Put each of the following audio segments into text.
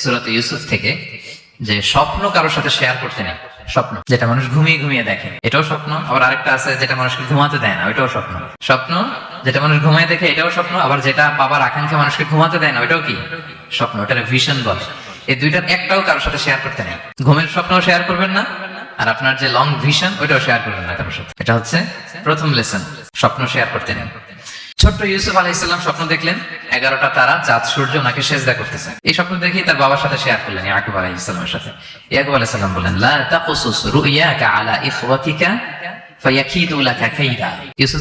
সুরাত ইউসুফ থেকে যে স্বপ্ন কারোর সাথে শেয়ার করতে নেই। স্বপ্ন, যেটা মানুষ ঘুমিয়ে ঘুমিয়ে দেখে। এটাও স্বপ্ন, আবার আরেকটা আছে যেটা মানুষকে ঘুমাতে দেয় না, ওইটাও স্বপ্ন। স্বপ্ন, যেটা মানুষ ঘুমিয়ে দেখে, এটাও স্বপ্ন, আবার যেটা বাবার আকাঙ্ক্ষা মানুষকে ঘুমাতে দেয় না, ওইটাও কি? স্বপ্ন ওটা ভিশন বলে। এই দুইটার একটাও কারোর সাথে শেয়ার করতে নেই। ঘুমের স্বপ্ন শেয়ার করবেন না, আর আপনার যে লং ভিশন ওইটাও শেয়ার করবেন না কারোর সাথে এটা হচ্ছে প্রথম লেসন স্বপ্ন শেয়ার করতে নেই। ছোট্ট ইউসুফ আলাইসাল্লাম স্বপ্ন দেখলেন, এগারোটা তারা চাঁদ সূর্য ওনাকে সেজদা করতেছে। এই স্বপ্ন দেখেই তার বাবার সাথে শেয়ার করলেন, ইয়াকুব আলাইসাল্লামের সাথে। ইয়াকুব বললেন, লা তাকুসুস রুইয়াকা আলা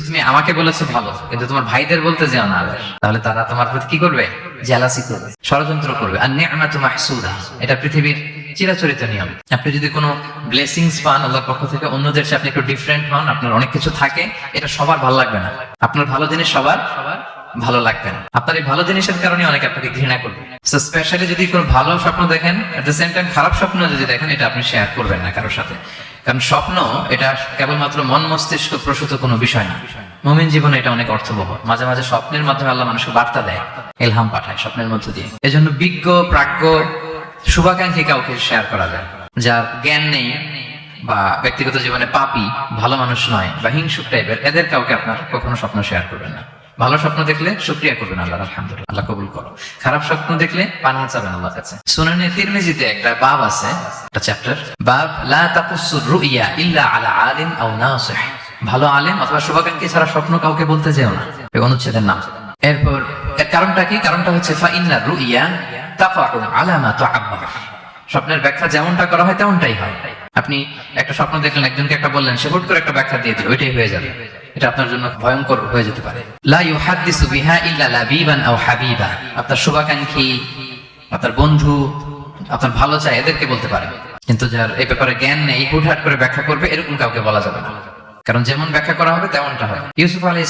তুমি আমাকে বলেছ ভালো, কিন্তু তোমার ভাইদের বলতে যেও না তাহলে তারা তোমার প্রতি কি করবে? জেলাসি করবে, ষড়যন্ত্র করবে। আর নি'মাতু মাহসুদা। এটা পৃথিবীর চিরাচরিত নিয়ম। আপনি যদি কোনো ব্লেসিংস পান আল্লাহর পক্ষ থেকে, অন্যদের চেয়ে আপনি একটু ডিফারেন্ট হন, আপনার অনেক কিছু থাকে, এটা সবার ভালো লাগবে না। আপনার ভালো জিনিস সবার সবার ভালো লাগবে না। আপনার এই ভালো জিনিসের কারণে অনেকে আপনাকে ঘৃণা করবে। স্পেশালি যদি কোনো ভালো স্বপ্ন দেখেন এট দ্য সেম টাইম খারাপ স্বপ্ন যদি দেখেন, এটা আপনি শেয়ার করবেন না কারোর সাথে। কারণ স্বপ্ন, এটা কেবলমাত্র মন মস্তিষ্ক প্রসূত কোনো বিষয় না। মুমিন জীবনে এটা অনেক অর্থবহ। মাঝে মাঝে স্বপ্নের মাধ্যমে আল্লাহ মানুষকে বার্তা দেয় এলহাম পাঠায় স্বপ্নের মধ্য দিয়ে। এজন্য বিজ্ঞ, প্রাজ্ঞ শুভাকাঙ্ক্ষী কাউকে শেয়ার করা যায়। যার জ্ঞান নেই বা ব্যক্তিগত জীবনে পাপি, ভালো মানুষ নয় বা হিংসুক টাইপের এদের কাউকে আপনার কখনো স্বপ্ন শেয়ার করবেন না। ভালো স্বপ্ন দেখলে শুক্রিয়া করবেন আল্লাহ আলহামদুলিল্লাহ। আল্লাহ কবুল করো। খারাপ স্বপ্ন দেখলে পানা চাবেন আল্লাহ কাছে। সুনানে তিরমিজিতে একটা বাব আছে, একটা চ্যাপ্টার বাব, লা তাকুসুর রুইয়া ইল্লা আলা আলিম আও নাসিহ। ভালো আলেম অথবা শুভাকাঙ্ক্ষী ছাড়া স্বপ্ন কাউকে বলতে যেও না। এই অনুচ্ছেদের নাম। এরপর, এর কারণটা কি? কারণটা হচ্ছে, ফা ইন্না রুইয়া তাফাউ আলা মা তুআব্বার। স্বপ্নের ব্যাখ্যা যেমনটা করা হয় তেমনটাই হয়। আপনি একটা স্বপ্ন দেখলেন, একজনকে একটা বললেন, সে হুট করে একটা ব্যাখ্যা দিয়ে দিল, ওইটাই হয়ে যাবে। এটা আপনার জন্য ভয়ঙ্কর হয়ে যেতে পারে। লা ইউহাদ্দিসু বিহা ইল্লা লাবিবান আও হাবিবা। আপনার শুভাকাঙ্ক্ষী, আপনার বন্ধু, আপনার ভালো চায়, এদেরকে বলতে পারে। কিন্তু যার এই ব্যাপারে জ্ঞান নেই, হুটহাট করে ব্যাখ্যা করবে, এরকম কাউকে বলা যাবে না। কারণ যেমন ব্যাখ্যা করা হবে, তেমনটা হয় ইউসুফ আলী